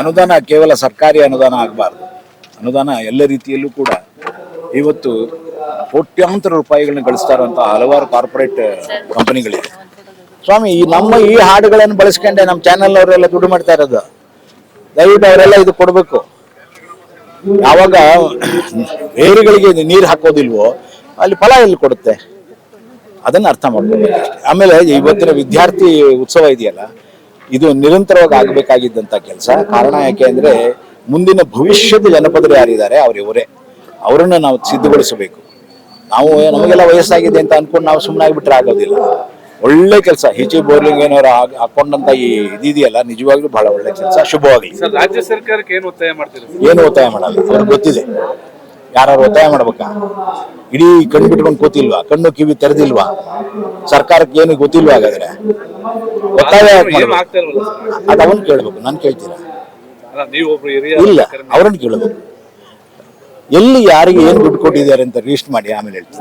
ಅನುದಾನ ಕೇವಲ ಸರ್ಕಾರಿ ಅನುದಾನ ಆಗಬಾರ್ದು. ಅನುದಾನ ಎಲ್ಲ ರೀತಿಯಲ್ಲೂ ಕೂಡ ಇವತ್ತು ಕೋಟ್ಯಾಂತರ ರೂಪಾಯಿಗಳನ್ನ ಗಳಿಸ್ತಾ ಇರುವಂತಹ ಹಲವಾರು ಕಾರ್ಪೊರೇಟ್ ಕಂಪನಿಗಳಿವೆ. ಸ್ವಾಮಿ, ಈ ನಮ್ಮ ಈ ಹಾಡುಗಳನ್ನು ಬಳಸ್ಕೊಂಡೆ ನಮ್ಮ ಚಾನೆಲ್ ಅವರೆಲ್ಲ ದುಡ್ಡು ಮಾಡ್ತಾ ಇರೋದು. ದಯವಿಟ್ಟು ಅವರೆಲ್ಲ ಇದು ಕೊಡಬೇಕು. ಯಾವಾಗ ಬೇರುಗಳಿಗೆ ನೀರು ಹಾಕೋದಿಲ್ವೋ, ಅಲ್ಲಿ ಫಲ ಎಲ್ಲಿ ಕೊಡುತ್ತೆ? ಅದನ್ನ ಅರ್ಥ ಮಾಡ್ಬೋದು ಆಮೇಲೆ ಇವತ್ತಿನ ವಿದ್ಯಾರ್ಥಿ ಉತ್ಸವ ಇದೆಯಲ್ಲ ಇದು ನಿರಂತರವಾಗಿ ಆಗಬೇಕಾಗಿದ್ದಂತ ಕೆಲಸ. ಕಾರಣ ಯಾಕೆ ಅಂದ್ರೆ ಮುಂದಿನ ಭವಿಷ್ಯದ ಜನಪದರು ಯಾರಿದ್ದಾರೆ ಅವ್ರ ಇವರೇ ಅವರನ್ನ ನಾವು ಸಿದ್ಧಗೊಳಿಸಬೇಕು. ನಾವು ನಮಗೆಲ್ಲ ವಯಸ್ಸಾಗಿದೆ ಅಂತ ಅನ್ಕೊಂಡು ನಾವು ಸುಮ್ಮನೆ ಆಗ್ಬಿಟ್ರೆ ಆಗೋದಿಲ್ಲ. ಒಳ್ಳೆ ಕೆಲಸ. ಹಿಚಿ ಬೋರ್ಲಿಂಗ್ ಏನಾದ್ರು ಹಾಕ್- ಹಾಕೊಂಡಂತ ಈ ಇದಿದೆಯಲ್ಲ ನಿಜವಾಗ್ಲೂ ಬಹಳ ಒಳ್ಳೆ ಕೆಲಸ. ಶುಭವಾಗಲಿ. ರಾಜ್ಯ ಸರ್ಕಾರಕ್ಕೆ ಏನು ಒತ್ತಾಯ ಮಾಡ್ತೀರಾ ಏನು ಒತ್ತಾಯ ಮಾಡಲ್ಲ. ಅವ್ರಿಗೆ ಗೊತ್ತಿದೆ. ಯಾರು ಒತ್ತಾಯ ಮಾಡ್ಬೇಕಾ? ಇಡೀ ಕಣ್ಣು ಬಿಟ್ಕೊಂಡು ಕೂತಿಲ್ವಾ? ಕಣ್ಣು ಕಿವಿ ತೆರೆದಿಲ್ವಾ? ಸರ್ಕಾರಕ್ಕೆ ಏನು ಗೊತ್ತಿಲ್ವಾ ಹಾಗಾದ್ರೆ? ಒತ್ತಾಯ ಅದು ಅವನ್ ಕೇಳ್ಬೇಕು ನಾನು ಕೇಳ್ತೀರ? ಇಲ್ಲ. ಅವ್ರನ್ನ ಕೇಳ್ಬೇಕು. ಎಲ್ಲಿ ಯಾರಿಗೆ ಏನು ದುಡ್ಡು ಕೊಟ್ಟಿದ್ದಾರೆ ಅಂತ ಲಿಸ್ಟ್ ಮಾಡಿ ಆಮೇಲೆ ಹೇಳ್ತೀನಿ.